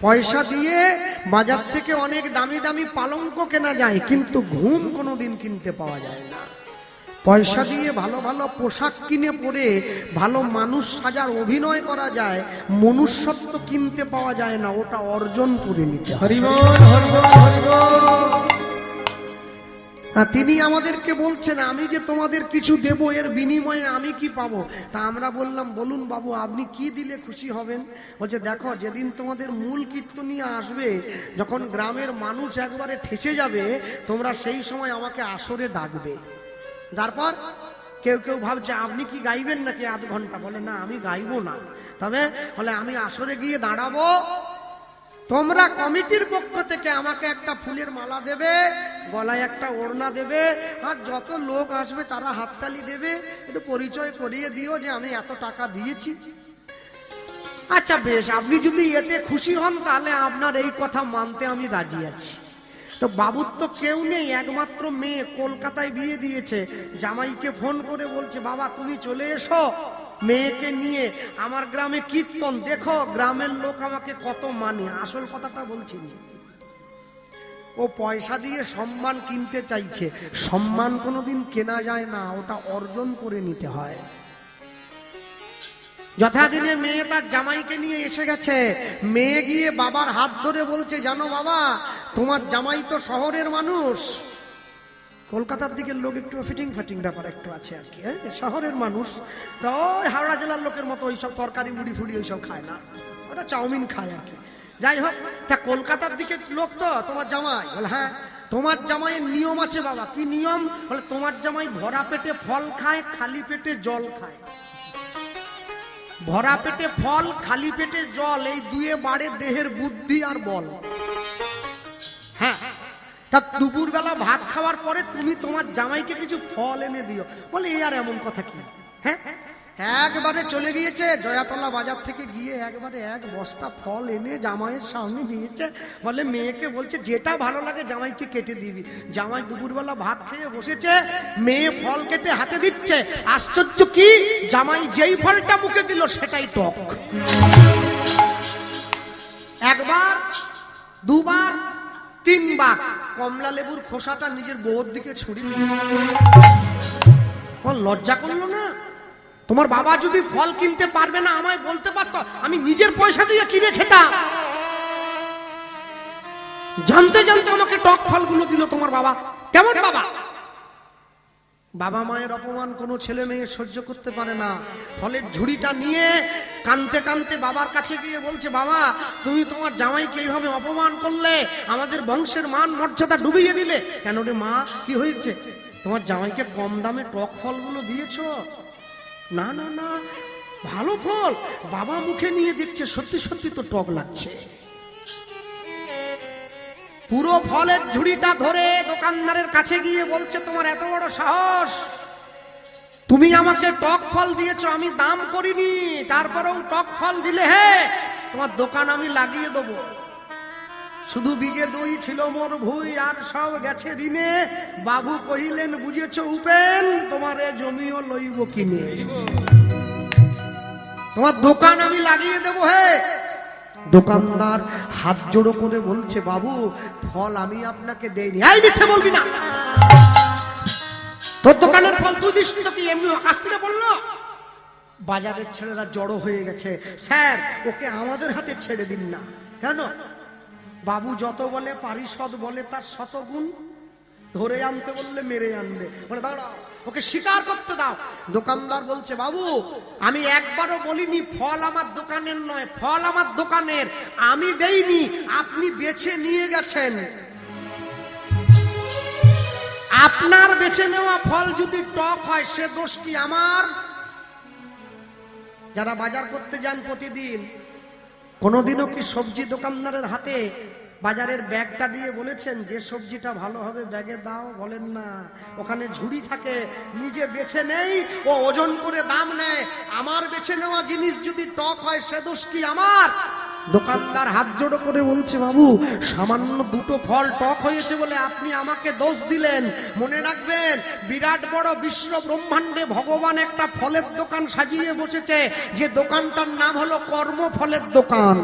পয়সা দিয়ে বাজার থেকে অনেক দামি দামি পালঙ্ক কেনা যায়, কিন্তু ঘুম কোনোদিন কিনতে পাওয়া যায় না। পয়সা দিয়ে ভালো ভালো পোশাক কিনে পরে ভালো মানুষ সাজার অভিনয় করা যায়, মনুষ্যত্ব কিনতে পাওয়া যায় না, ওটা অর্জন করে নিতে হরিবল হরিবল হরিবল। তিনি আমাদেরকে বলছেন, আমি যে তোমাদের কিছু দেব, এর বিনিময়ে আমি কি পাবো? তা আমরা বললাম, বলুন বাবু, আপনি কি দিলে খুশি হবেন? বলছে, দেখো, যেদিন তোমাদের মূল কীর্তনিয়া আসবে, যখন গ্রামের মানুষ একবারে ঠেসে যাবে, তোমরা সেই সময় আমাকে আসরে ডাকবে। তারপর কেউ কেউ ভাবছে, আপনি কি গাইবেন নাকি আধ ঘণ্টা? বলে, না, আমি গাইবো না। তবে বলে, আমি আসরে গিয়ে দাঁড়াবো তোমরা কমিটির পক্ষ থেকে আমাকে একটা ফুলের মালা দেবে, গলায় একটা ওড়না দেবে, আর যত লোক আসবে তারা হাততালি দেবে। একটু পরিচয় করিয়ে দিও যে আমি এত টাকা দিয়েছি। আচ্ছা বেশ, আপনি যদি এতে খুশি হন তাহলে আপনার এই কথা মানতে আমি রাজি আছি। তো বাবুর তো কেউ নেই, একমাত্র মেয়ে, কলকাতায় বিয়ে দিয়েছে। জামাইকে ফোন করে বলছে, বাবা, তুমি চলে এসো। মেয়েকে নিয়ে আমার গ্রামে কীর্তন, দেখো, গ্রামের লোক আমাকে কত মানে আসল কথাটা বলছি ও পয়সা দিয়ে সম্মান কিনতে চাইছে, সম্মান কোনোদিন কেনা যায় না, ওটা অর্জন করে নিতে হয়। যথাদিনে মেয়ে তার জামাইকে নিয়ে এসে গেছে। মেয়ে গিয়ে বাবার হাত ধরে বলছে, জানো বাবা, তোমার জামাই তো শহরের মানুষ। কলকাতার দিকের লোক একটু ফিটিং ফাটিং ব্যাপার একটু আছে আর কি হ্যাঁ? শহরের মানুষ, তো ওই হাওড়া জেলার লোকের মতো ওইসব তরকারি, মুড়ি ফুড়ি ওইসব খায় না। ওটা চাউমিন খায় আর কি। যাই হোক, তা কলকাতার দিকে লোক তো, তোমার জামাই? বলে হ্যাঁ তোমার জামাইয়ের নিয়ম আছে বাবা। কি নিয়ম? বলে, তোমার জামাই ভরা পেটে ফল খায়, খালি পেটে জল খায়। ভরা পেটে ফল, খালি পেটে জল, এই দুয়ে বাড়ে দেহের বুদ্ধি আর বল। হ্যাঁ তা দুপুর খাওয়ার পরে তুমি তোমার জামাইকে কিছু ফল এনে দিও। বলে এই আর এমন কথা কি? হ্যাঁ? একবারে চলে গিয়েছে, জয়াতলা বাজার থেকে গিয়ে একবারে এক বস্তা ফল এনে জামাইয়ের সামনে দিয়েছে। বলে, মেয়েকে বলছে, যেটা ভালো লাগে জামাইকে কেটে দিবি। জামাই দুপুরবেলা ভাত খেয়ে বসেছে, মেয়ে ফল কেটে হাতে দিচ্ছে। আশ্চর্য কি? জামাই যেই ফলটা মুখে দিল, সেটাই টক। একবার, দুবার তিনবার কমলা লেবুর খোসাটা নিজের বউর দিকে ছড়িয়ে তোমার লজ্জা করল না? তোমার বাবা যদি ফল কিনতে পারবে না আমায় বলতে পারতো, আমি নিজের পয়সা দিয়ে কিনে খেতাম। জানতে জানতে আমাকে টক ফলগুলো দিল তোমার বাবা। কেমন বাবা? বাবা মায়ের অপমান কোনো ছেলে মেয়ে সহ্য করতে পারে না। ফলের ঝুড়িটা নিয়ে কানতে কানতে বাবার কাছে গিয়ে বলছে, বাবা, তুমি তোমার জামাইকে এইভাবে অপমান করলে, আমাদের বংশের মান মর্যাদা ডুবিয়ে দিলে। কেন রে মা, কি হয়েছে? তোমার জামাইকে কম দামে টক ফলগুলো দিয়েছ? না না না, ভালো ফল। বাবা মুখে নিয়ে দেখছে, সত্যি সত্যি তো টক লাগছে। পুরো ফলের ঝুড়িটা ধরে দোকানদারের কাছে গিয়ে বলছে, তোমার এত বড় সাহস। তুমি আমাকে টক ফল দিয়েছ, আমি দাম করিনি। তারপরেও টক ফল দিলে হে, তোমার দোকান আমি লাগিয়ে দেবো। শুধু বিঘে দুই ছিল মোর ভুই, আর সব গেছে দিনে। বাবু কহিলেন, বুঝেছ উপেন, তোমার এ জমিও লইব কিনে। তোমার দোকান আমি লাগিয়ে দেবো হে দোকানদার হাত জোড়ো করে বলছে, বাবু, ফল আমি আপনাকে দেইনি। এই মিথ্যে বলবি না! তোর দোকানের ফল তুই দিস তো কি? এমনি আকাশ থেকে বলল, বাজারের ছেলেরা জড়ো হয়ে গেছে। স্যার, ওকে আমাদের হাতে ছেড়ে দিন না। কেন? বাবু, যত বলে পারিষদ বলে তার শতগুণ ধরে আনতে বললে মেরে আনবে। বলে দাঁড়াও। ওকে স্বীকার করতে দাও। দোকানদার বলছে, বাবু, আমি একবারও বলিনি, ফল আমার দোকানের নয়, ফল আমার দোকানের। আমি দেইনি, আপনি বেছে নিয়ে গেছেন। আপনার বেছে নেওয়া ফল যদি টক হয়, সে দোষ কি আমার? যারা বাজার করতে যান প্রতিদিন, কোনোদিনও কি সবজি দোকানদারের হাতে বাজারের ব্যাগটা দিয়ে বলেছেন, যে সবজিটা ভালো হবে, ব্যাগে দাও। বলেন না, ওখানে ঝুড়ি থাকে, নিজে বেছে নেই, ও ওজন করে দাম নেয়। আমার বেছে নেওয়া জিনিস যদি টক হয়, সে দোষ কি আমার? দোকানদার হাত জোড়ো করে বলছে, বাবু, সামান্য দুটো ফল টক হয়েছে বলে আপনি আমাকে দোষ দিলেন। মনে রাখবেন, বিরাট বড় বিশ্ব ব্রহ্মাণ্ডে ভগবান একটা ফলের দোকান সাজিয়ে বসেছে, যে দোকানটার নাম হলো কর্মফলের দোকান।